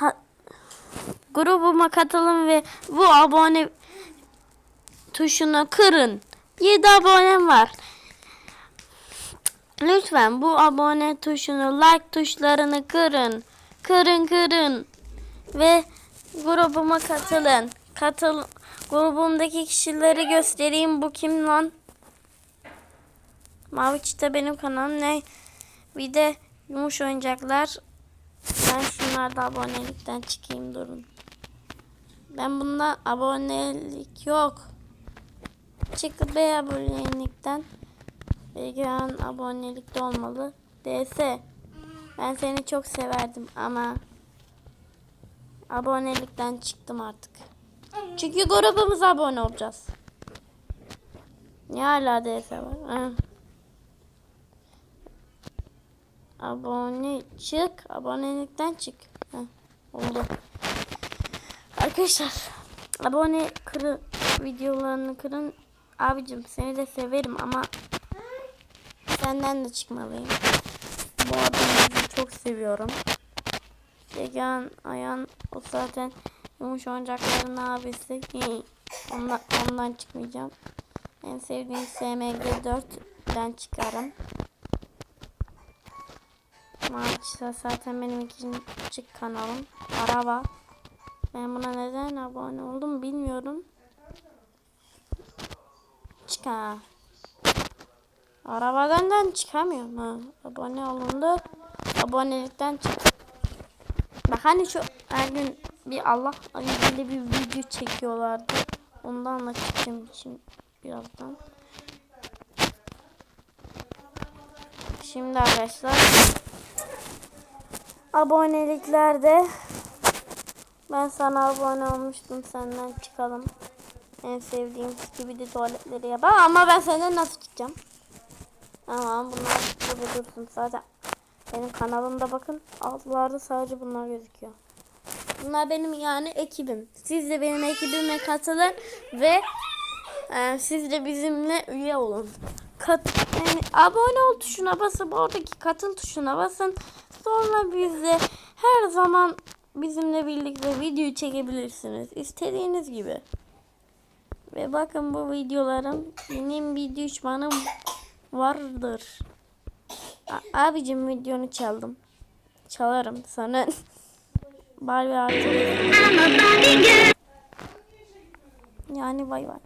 ka- grubuma katılın ve bu abone tuşunu kırın. 7 abonem var. Lütfen bu abone tuşunu, like tuşlarını kırın. Kırın kırın. Ve grubuma katılın. Katıl grubumdaki kişileri göstereyim. Bu kim lan? Mavi Çita benim kanalım ne? Bir de yumuş oyuncaklar. Ben şunlarda abonelikten çıkayım durun. Ben bunda abonelik yok. Çık be abonelikten. Began abonelikte olmalı. DS. Ben seni çok severdim ama abonelikten çıktım artık. Çünkü grubumuza abone olacağız. Niye hala DS var? Ha. Abone çık. Abonelikten çık. Heh, oldu. Arkadaşlar abone kırın videolarını kırın. Abicim seni de severim ama senden de çıkmalıyım. Bu adamı çok seviyorum. Segan Ayan o zaten yumuş oyuncakların abisi. ondan, ondan çıkmayacağım. En sevdiğim SMG 4'den çıkarım. Maçta zaten benim ikinci kanalım. Araba. Ben buna neden abone oldum bilmiyorum. Çıka. Arabadan çıkamıyorum ha. Abone olundu. Abonelikten çık. Bak hani şu her gün bir Allah adıyla bir video çekiyorlardı. Ondan da çıkacağım için birazdan. Şimdi arkadaşlar aboneliklerde ben sana abone olmuştum senden çıkalım. En sevdiğim gibi de tuvaletleri yapar ama ben senden nasıl çıkacağım? Tamam bunlar burada dursun zaten. Benim kanalımda bakın altlarda sadece bunlar gözüküyor. Bunlar benim yani ekibim. Siz de benim ekibime katılın ve e, siz de bizimle üye olun. Kat, yani abone ol tuşuna basıp oradaki katıl tuşuna basın. Sonra bizle her zaman bizimle birlikte video çekebilirsiniz. İstediğiniz gibi. Ve bakın bu videolarım benim bir düşmanım vardır. A- abicim videonu çaldım. Çalarım sana. Barbie artık. Yani bay bay.